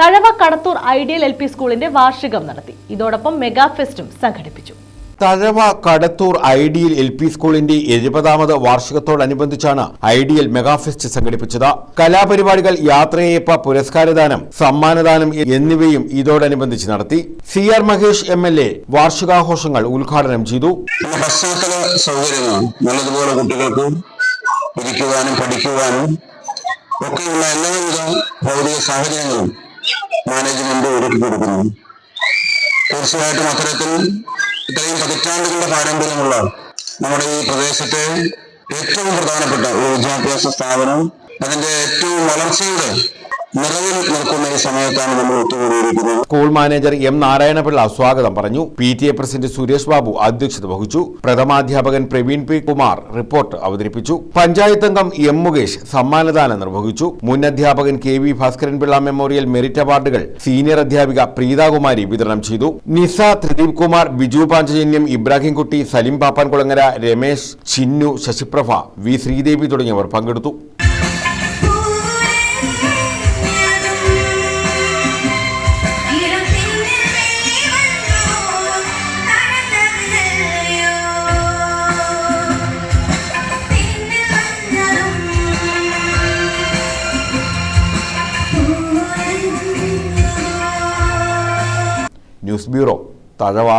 Thazhava Kadathur ideal L P സ്കൂളിന്റെ വാർഷികം നടത്തി. ഇതോടൊപ്പം മെഗാ ഫെസ്റ്റും സംഘടിപ്പിച്ചു. Thazhava Kadathur ideal L P സ്കൂളിന്റെ എഴുപതാമത് വാർഷികത്തോടനുബന്ധിച്ചാണ് ഐഡിയൽ മെഗാഫെസ്റ്റ് സംഘടിപ്പിച്ചത്. കലാപരിപാടികൾ യാത്രയേപ്പ പുരസ്കാരദാനം സമ്മാനദാനം എന്നിവയും ഇതോടനുബന്ധിച്ച് നടത്തി. C R Mahesh M L A വാർഷികാഘോഷങ്ങൾ ഉദ്ഘാടനം ചെയ്തു. സൗകര്യങ്ങൾ നല്ലതുപോലെ കുട്ടികൾക്ക് ഇരിക്കുവാനും പഠിക്കുവാനും ഒക്കെയുള്ള എല്ലാവിധ ഭൗതിക സാഹചര്യങ്ങളും മാനേജ്മെന്റ് ഒരുക്കി കൊടുക്കുന്നു. തീർച്ചയായിട്ടും അത്തരത്തിൽ ഇത്രയും പതിറ്റാണ്ടുകളുടെ പാരമ്പര്യമുള്ള നമ്മുടെ ഈ പ്രദേശത്തെ ഏറ്റവും പ്രധാനപ്പെട്ട ഒരു വിദ്യാഭ്യാസ സ്ഥാപനം അതിന്റെ ഏറ്റവും വളർച്ചയുടെ സ്കൂൾ മാനേജർ എം നാരായണപിള്ള സ്വാഗതം പറഞ്ഞു. P T A president Suresh Babu അധ്യക്ഷത വഹിച്ചു. പ്രഥമാധ്യാപകൻ പ്രവീൺ പി കുമാർ റിപ്പോർട്ട് അവതരിപ്പിച്ചു. പഞ്ചായത്ത് അംഗം എം മുകേഷ് സമ്മാനദാനം നിർവഹിച്ചു. മുൻ അധ്യാപകൻ K V Bhaskaranpillai memorial merit അവാർഡുകൾ സീനിയർ അധ്യാപിക പ്രീതാകുമാരി വിതരണം ചെയ്തു. നിസ ത്രിദീപ് കുമാർ ബിജു പാഞ്ചജന്യം ഇബ്രാഹിംകുട്ടി സലിം പാപ്പാൻകുളങ്ങര രമേശ് ചിന്നു ശശിപ്രഭ വി ശ്രീദേവി തുടങ്ങിയവർ പങ്കെടുത്തു. News bureau. തഴവ.